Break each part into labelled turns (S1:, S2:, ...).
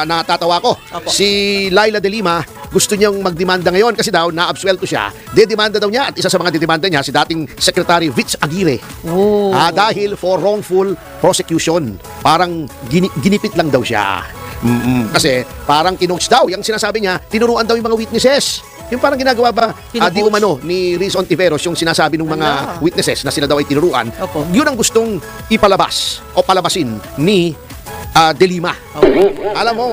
S1: Ah, natatawa ko.
S2: Opo.
S1: Si Laila de Lima, gusto niyang magdemanda ngayon kasi daw naabsuelto siya. Dedemanda daw niya at isa sa mga dedemanda niya si dating Secretary Vitz Aguirre.
S2: Oh.
S1: Ah, dahil for wrongful prosecution. Parang gini- ginipit lang daw siya. Mm-mm. Kasi parang kinoach daw. Yung sinasabi niya, tinuruan daw yung mga witnesses. Yung parang ginagawa ba, ah, di umano, ni Riz Ontiveros, yung sinasabi ng mga
S2: Ala.
S1: witnesses na sila daw ay tinuruan,
S2: Opo.
S1: yun ang gustong ipalabas o palabasin ni ah, De Lima. Alam mo,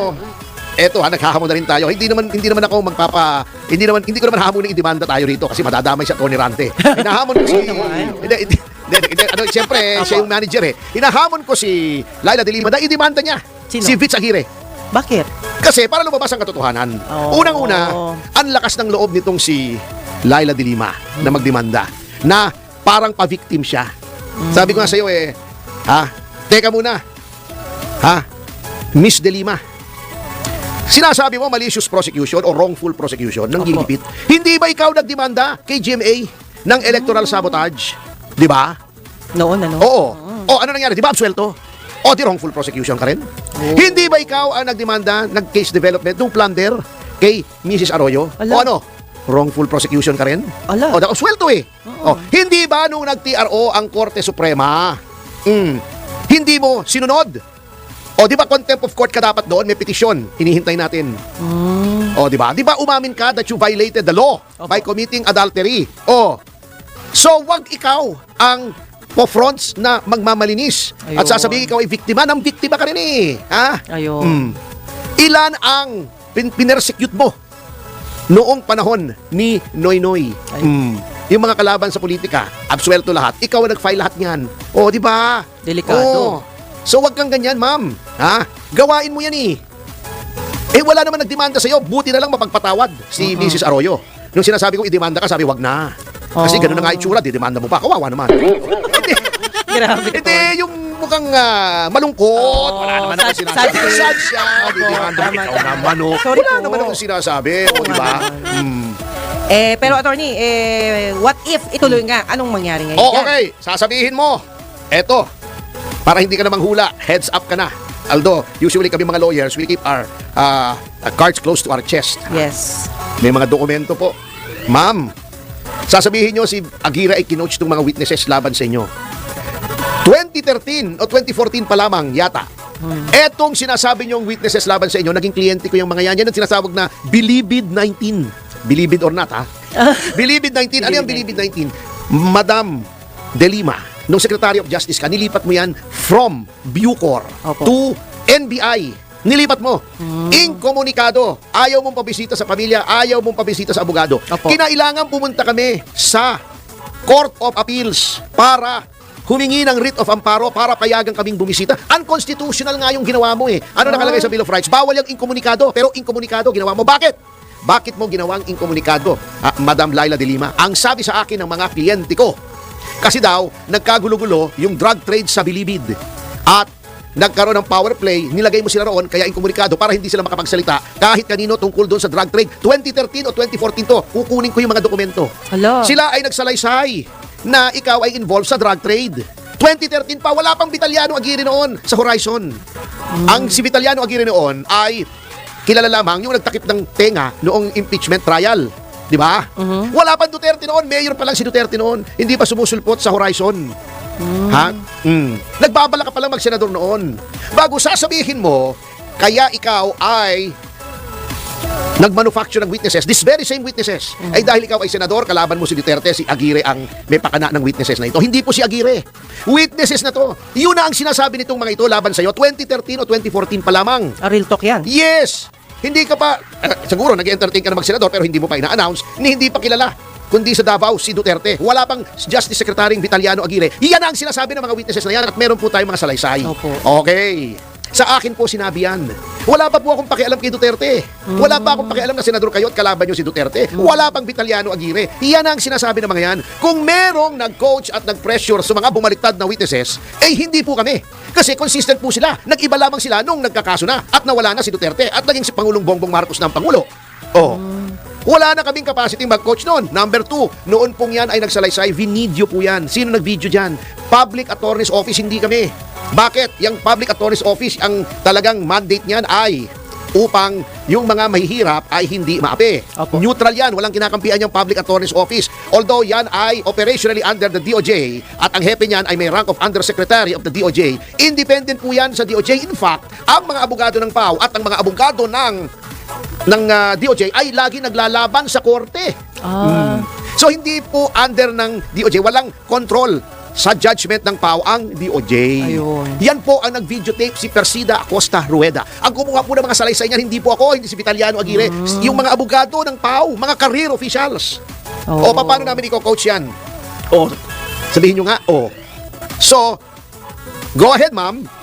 S1: eto ha, naghahamon na rin tayo. Hindi naman hindi naman ako magpapa hindi naman hindi ko naman hamonin i-demanda tayo rito kasi madadamay siya Tony Rante. Hinahamon ko si. Hindi, hindi, hindi, hindi, ano, siyempre, siya yung manager eh. Hinahamon ko si Laila de Lima na i-demanda niya.
S2: Sino?
S1: Si Vitz Aguirre.
S2: Bakit?
S1: Kasi para lumabas ang katotohanan.
S2: Oo.
S1: Unang-una, ang lakas ng loob nitong si Laila de Lima na magdemanda na parang pa-victim siya. Sabi ko nga sa iyo eh, ha? Teka muna. Ha? Miss de Lima. Sinasabi mo malicious prosecution o wrongful prosecution ng
S2: Opo.
S1: ginipit. Hindi ba ikaw nagdemanda kay GMA ng electoral sabotage? Di ba?
S2: Noon, ano?
S1: Oo. O ano nangyari? Di ba absuelto? O di wrongful prosecution ka rin? Hindi ba ikaw ang nagdemanda ng case development ng plunder kay Mrs. Arroyo?
S2: Ala.
S1: O ano? Wrongful prosecution ka rin?
S2: Ala.
S1: O, da- absuelto eh. O, hindi ba nung nag-TRO ang Korte Suprema? Mm, hindi mo sinunod? O, di ba contempt of court ka dapat doon? May petisyon. Hinihintay natin. O, di ba? Di ba umamin ka that you violated the law
S2: Opo.
S1: by committing adultery? O, so wag ikaw ang po-fronts na magmamalinis. At
S2: Ayun.
S1: sasabihin ikaw ay biktima ng biktima ka rin eh. Ha?
S2: Ayun.
S1: Mm. Ilan ang pin- pinersecute mo noong panahon ni Noy Noy? Mm. Yung mga kalaban sa politika, absuelto lahat. Ikaw ang nag-file lahat niyan. O, di ba?
S2: Delikado.
S1: Oo. So wag kang ganyan, ma'am. Ha? Gawain mo yan eh. Eh wala naman nagdemanda sa'yo. Buti na lang mapagpatawad si Mrs. Arroyo. Nung sinasabi ko i-demanda ka, sabi wag na. Kasi
S2: Oo.
S1: ganun na nga itsura, di-demanda mo pa. Kawawa naman.
S2: Grabe
S1: Hindi, yung mukhang ah, malungkot.
S2: Oo,
S1: wala naman
S2: sad-
S1: ako sinasabi.
S2: sad-
S1: Sad siya.
S2: Opo,
S1: Di-demanda mo. Ikaw naman, oh.
S2: Sorry
S1: Wala
S2: po.
S1: naman akong sinasabi. O, di ba? Hmm.
S2: Eh, pero attorney, eh, what if ituloy nga? Anong mangyari ngayon?
S1: Oh, okay. Sasabihin mo. Eto. Para hindi ka na manghula, heads up ka na. Aldo, usually kami mga lawyers, we keep our uh, cards close to our chest.
S2: Yes.
S1: May mga dokumento po. Ma'am, sasabihin nyo si Agira ay kinoach ng mga witnesses laban sa inyo. 2013 o 2014 pa lamang yata. Etong sinasabi nyong witnesses laban sa inyo, naging kliyente ko yung mga yan. Yan ang sinasabog na Bilibid 19. Believe it or not, ha? Bilibid 19. Ano yung Bilibid 19? Madam De Lima, nung Secretary of Justice ka, nilipat mo yan from Bucor
S2: Opo.
S1: to NBI. Nilipat mo. Inkomunikado. Ayaw mong pabisita sa pamilya, ayaw mong pabisita sa abogado.
S2: Opo.
S1: Kinailangan pumunta kami sa Court of Appeals para humingi ng writ of amparo para payagan kaming bumisita. Unconstitutional nga yung ginawa mo eh. Ano nakalagay sa Bill of Rights? Bawal yung inkomunikado, pero inkomunikado ginawa mo. Bakit? Bakit mo ginawang inkomunikado, ah, Madam Laila de Lima? Ang sabi sa akin ng mga kliyente ko, kasi daw, nagkagulo-gulo yung drug trade sa Bilibid. At nagkaroon ng power play, nilagay mo sila roon, kaya inkomunikado para hindi sila makapagsalita kahit kanino tungkol doon sa drug trade. 2013 o 2014 to, kukunin ko yung mga dokumento.
S2: Hala.
S1: Sila ay nagsalaysay na ikaw ay involved sa drug trade. 2013 pa, wala pang Vitaliano Aguirre noon sa Horizon. Ang si Vitaliano Aguirre noon ay kilala lamang yung nagtakip ng tenga noong impeachment trial. Di ba? Wala pang Duterte noon. Mayor pa lang si Duterte noon. Hindi pa sumusulpot sa Horizon. Ha? Mm. Nagbabala ka pa lang mag-senador noon. Bago sasabihin mo, kaya ikaw ay nagmanufacture ng witnesses, this very same witnesses, ay dahil ikaw ay senador, kalaban mo si Duterte, si Aguirre ang may pakana ng witnesses na ito. Hindi po si Aguirre. Witnesses na to. Yun na ang sinasabi nitong mga ito laban sa'yo, 2013 o 2014 pa lamang.
S2: Ah, real talk yan.
S1: Yes! Hindi ka pa, eh, siguro nag-entertain ka na mag-senador pero hindi mo pa ina-announce ni hindi pa kilala kundi sa Davao si Duterte. Wala pang Justice Secretary Vitaliano Aguirre. Iyan ang sinasabi ng mga witnesses na yan at meron po tayong mga salaysay.
S2: Opo.
S1: Okay. Sa akin po sinabi yan. Wala pa po akong pakialam kay Duterte. Wala pa akong pakialam na senador kayo at kalaban nyo si Duterte. Wala pang Vitaliano Aguirre. Iyan ang sinasabi ng mga yan. Kung merong nag-coach at nag-pressure sa mga bumaliktad na witnesses, eh hindi po kami. Kasi consistent po sila. Nag-iba lamang sila nung nagkakaso na at nawala na si Duterte at naging si Pangulong Bongbong Marcos na ang Pangulo. Oh. Wala na kaming capacity mag-coach noon. Number two, noon pong yan ay nagsalaysay, vinidyo po yan. Sino nag-video dyan? Public Attorney's Office, hindi kami. Bakit? Yung Public Attorney's Office, ang talagang mandate niyan ay upang yung mga mahihirap ay hindi maapi.
S2: Opo.
S1: Neutral yan, walang kinakampihan yung Public Attorney's Office. Although yan ay operationally under the DOJ at ang hepe niyan ay may rank of Undersecretary of the DOJ, independent po yan sa DOJ. In fact, ang mga abogado ng PAW at ang mga abogado ng ng ah, DOJ ay lagi naglalaban sa korte.
S2: Ah,
S1: So hindi po under ng DOJ, walang control sa judgment ng PAW ang DOJ.
S2: Ayun.
S1: Yan po ang nag-videotape si Persida Acosta Rueda. Ang kumuha po ng mga salaysay niyan, hindi po ako, hindi si Vitaliano Aguirre. Yung mga abogado ng PAW, mga career officials.
S2: Oo.
S1: O paano namin i-coach yan? O, sabihin nyo nga, o. So, go ahead ma'am.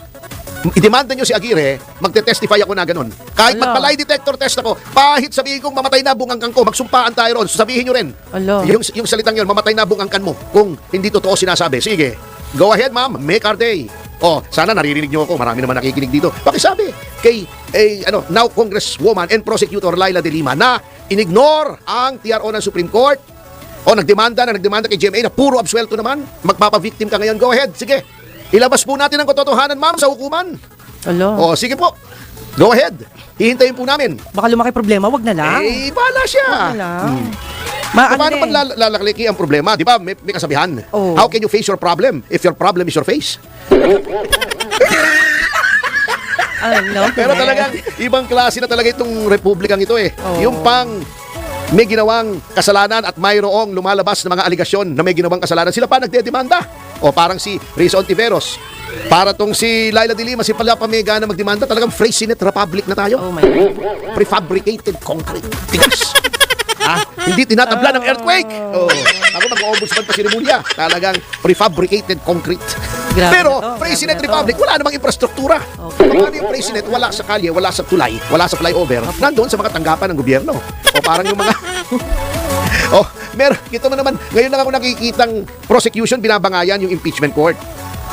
S1: Idemanda nyo si Aguirre, magte-testify ako na ganun. Kahit
S2: Ala.
S1: magpalay detector test ako, pahit sabihin kong mamatay na bungangkan ko, magsumpaan tayo ron, sabihin nyo rin.
S2: Ala.
S1: Yung, yung salitang yun, mamatay na bungangkan mo kung hindi totoo sinasabi. Sige, go ahead ma'am, make our day. Oh, sana naririnig nyo ako. Marami naman nakikinig dito. Pakisabi kay eh, ano, now Congresswoman and Prosecutor Laila De Lima na inignore ang TRO ng Supreme Court o nagdemanda na nagdemanda kay GMA na puro absuelto naman. Magpapa-victim ka ngayon. Go ahead. Sige. Ilabas po natin ang katotohanan, ma'am, sa hukuman.
S2: Alo.
S1: O, sige po. Go ahead. Hihintayin po namin.
S2: Baka lumaki problema, wag na lang.
S1: Eh, bahala siya.
S2: Wag na lang. Ma, ano
S1: Paano man
S2: eh.
S1: lal- lalakliki ang problema? Di ba? May, may kasabihan.
S2: Oo.
S1: How can you face your problem if your problem is your face?
S2: Ano?
S1: Pero talagang ibang klase na talaga itong republikang ito eh.
S2: Oo.
S1: Yung pang may ginawang kasalanan at mayroong lumalabas na mga aligasyon na may ginawang kasalanan, sila pa nagdedemanda. O parang si Rizal Ontiveros. Para tong si Laila de Lima, si Palapa Mega na magdemanda, talagang Freycinet Republic na tayo.
S2: Oh my God.
S1: Prefabricated concrete. Tigas. ha? Hindi tinatabla ng earthquake. Oh. Ako mag-ombudsman pa si Remulla. Talagang prefabricated concrete.
S2: Grabe
S1: Pero
S2: na to,
S1: Freycinet
S2: grabe na to.
S1: Republic, wala namang infrastruktura.
S2: Okay.
S1: Paano yung Freycinet? Wala sa kalye, wala sa tulay, wala sa flyover. Nandoon sa mga tanggapan ng gobyerno. O parang yung mga... oh, meron, ito mo naman, ngayon lang ako nakikitang prosecution, binabangayan yung impeachment court.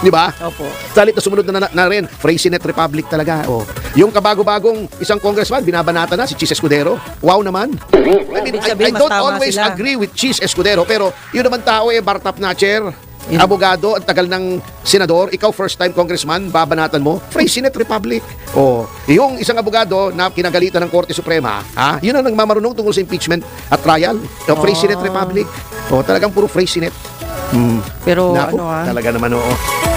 S1: Di ba?
S2: Opo.
S1: Salit na sumunod na, na, na rin, Freycinet Republic talaga. Oh. Yung kabago-bagong isang congressman, binabanata na si Chis Escudero. Wow naman. I mean, I, I don't always
S2: sila.
S1: agree with Chis Escudero, pero yun naman tao eh, Bartap na chair.
S2: Yun.
S1: Abogado, ang tagal ng senador, ikaw first time congressman, babanatan mo, Freycinet Republic. Oh, yung isang abogado na kinagalitan ng Korte Suprema, ha? Yun ang nagmamarunong tungkol sa impeachment at trial. O, Freycinet
S2: Ah.
S1: Republic. Oh, talagang puro Freycinet. Hmm.
S2: Pero
S1: Naku,
S2: ano ah.
S1: Talaga naman oo.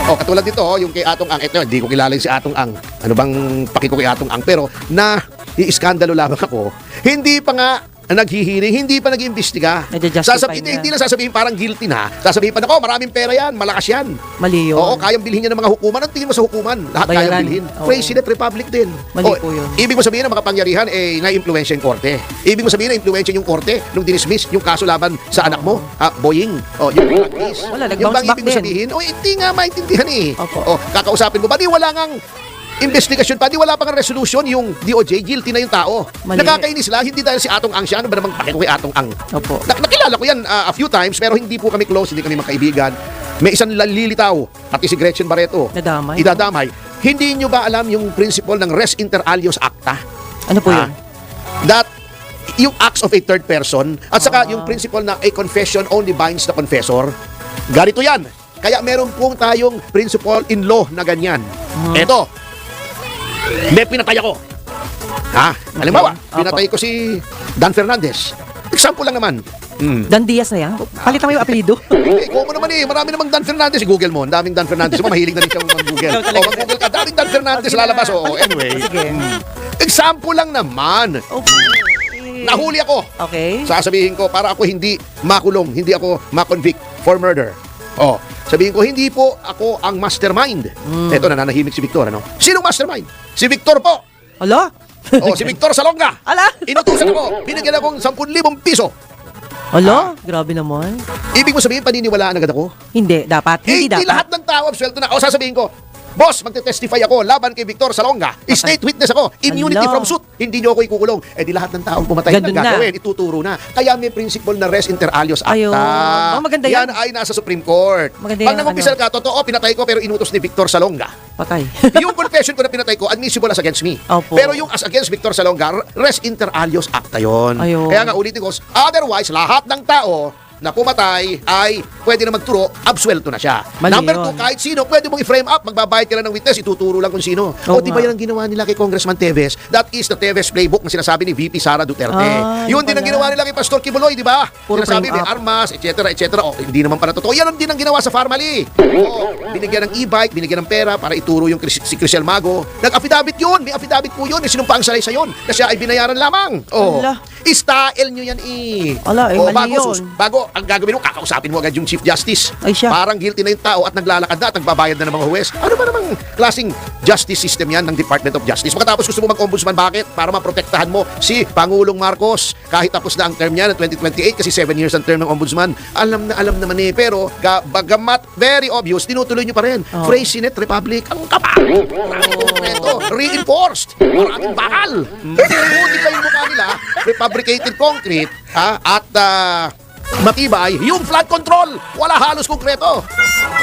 S1: Oh, katulad dito, oh, yung kay Atong Ang. Ito, hindi ko kilala si Atong Ang. Ano bang pakiko kay Atong Ang? Pero na iiskandalo lamang ako. Hindi pa nga naghihiring, hindi pa nag-iimbestiga.
S2: Niya.
S1: hindi lang sasabihin parang guilty na. Sasabihin pa, nako, maraming pera yan, malakas yan.
S2: Mali yun.
S1: Oo, kayang bilhin niya ng mga hukuman. Ang tingin mo sa hukuman? Lahat kayang
S2: Bayaran.
S1: bilhin.
S2: Oo.
S1: President Republic din.
S2: Mali
S1: Oh,
S2: po yun.
S1: Ibig mo sabihin na mga pangyarihan, eh, na-influensya yung korte. Ibig mo sabihin na influensya yung korte nung dinismiss yung kaso laban sa anak mo, ah, Boying. Oh, yung case.
S2: Wala,
S1: yung bang ibig mo sabihin, oh, hindi nga maintindihan eh.
S2: Opo.
S1: Oh, kakausapin mo ba? Di wala ngang investigasyon pa, di wala pang resolution yung DOJ, guilty na yung tao.
S2: Mali.
S1: Nakakainis lang, hindi dahil si Atong Ang siya, ano ba namang pakit kay Atong Ang?
S2: Opo.
S1: Nak- nakilala ko yan ah, a few times pero hindi po kami close, hindi kami magkaibigan. May isang lalilitaw, pati si Gretchen Barreto.
S2: Nadamay.
S1: Idadamay. Hindi nyo ba alam yung principle ng res inter alios acta?
S2: Ano po
S1: Ah,
S2: yun?
S1: That yung acts of a third person at
S2: Ah.
S1: saka yung principle na a confession only binds the confessor. Ganito yan. Kaya meron pong tayong principle in law na ganyan.
S2: Hmm.
S1: Eto. May pinatay ako. Ha? Halimbawa,
S2: Okay.
S1: pinatay ko si Dan Fernandez. Example lang naman. Hmm.
S2: Dan Diaz na yan? Palitan mo yung apelido.
S1: Eh, ikaw mo naman eh. Marami namang Dan Fernandez. Google mo. Ang daming Dan Fernandez. Mo, mahilig na rin siya mag-Google.
S2: Ikaw
S1: o,
S2: talaga.
S1: mag-Google ka. Daming Dan Fernandez lalabas. Oo, anyway.
S2: Sige.
S1: Example lang naman.
S2: Okay.
S1: Nahuli ako.
S2: Okay.
S1: Sasabihin ko, para ako hindi makulong, hindi ako makonvict for murder. Oh, sabihin ko, hindi po ako ang mastermind.
S2: Hmm.
S1: Ito, nananahimik si Victor, ano? Sino mastermind? Si Victor po.
S2: Alo?
S1: Oh, si Victor Salonga.
S2: Ala?
S1: Inutusan ako. Binigyan akong 10,000 piso.
S2: Alo? Grabe naman.
S1: Ibig mo sabihin, paniniwalaan agad ako?
S2: Hindi, dapat. Hindi
S1: hindi
S2: dapat.
S1: lahat ng tao absuelto na. O sasabihin ko, Boss, magte-testify ako laban kay Victor Salonga. State witness ako. Immunity
S2: Hala.
S1: from suit. Hindi niyo ako ikukulong. Eh di lahat ng taong pumatay
S2: Ganun
S1: ng
S2: na.
S1: gagawin. Ituturo na. Kaya may principle na res inter alios acta.
S2: Ayun. Oh, maganda yan.
S1: Yan ay nasa Supreme Court.
S2: Maganda
S1: Pag
S2: yan,
S1: nangumpisal
S2: ano.
S1: ka, totoo, pinatay ko pero inutos ni Victor Salonga.
S2: Patay.
S1: yung confession ko na pinatay ko, admissible as against me.
S2: Opo.
S1: Pero yung as against Victor Salonga, res inter alios acta yon.
S2: Ayun.
S1: Kaya nga ulitin ko, otherwise, lahat ng tao na pumatay ay pwede na magturo, absuelto na siya.
S2: Mali
S1: Number
S2: yun.
S1: two, kahit sino, pwede mong i-frame up, magbabayad ka lang ng witness, ituturo lang kung sino.
S2: Oo
S1: o di ba
S2: nga.
S1: yan ang ginawa nila kay Congressman Teves? That is the Teves playbook na sinasabi ni VP Sara Duterte.
S2: Ah,
S1: yun din ang ginawa nila kay Pastor Kibuloy, di ba?
S2: Puro
S1: Sinasabi
S2: frame
S1: may
S2: up.
S1: armas, etc. etc. O, hindi naman para totoo. Yan ang din ang ginawa sa Farmally. Oo, binigyan ng e-bike, binigyan ng pera para ituro yung Chris- si Crisel Mago. Nag-affidavit yun, may affidavit po yun, may sinumpang salay sa yun, na siya ay binayaran lamang. Oh,
S2: Ala.
S1: style nyo yan eh.
S2: Ala, eh,
S1: Oh,
S2: mali
S1: bago,
S2: yun.
S1: sus- bago, ang gagawin mo, kakausapin mo agad yung Chief Justice.
S2: Ay, siya.
S1: Parang guilty na yung tao at naglalakad na at nagbabayad na ng mga huwes. Ano ba namang klaseng justice system yan ng Department of Justice? Pagkatapos gusto mo mag-ombudsman, bakit? Para maprotektahan mo si Pangulong Marcos. Kahit tapos na ang term niya ng 2028 kasi 7 years ang term ng ombudsman. Alam na alam naman eh. Pero ga, bagamat very obvious, tinutuloy nyo pa rin.
S2: Oh.
S1: Phrase Senate Republic. Ang kapal! Ito, reinforced. Maraming bakal. Buti pa yung mukha nila, prefabricated concrete, ha? At ah, matibay, yung flood control. Wala halos konkreto.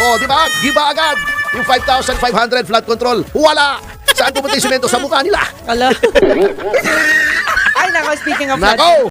S1: O, di ba? Giba agad. Yung 5,500 flood control. Wala. Saan pumunta yung? Sa mukha nila.
S2: Ala. Ay, nako, speaking of
S1: Nako!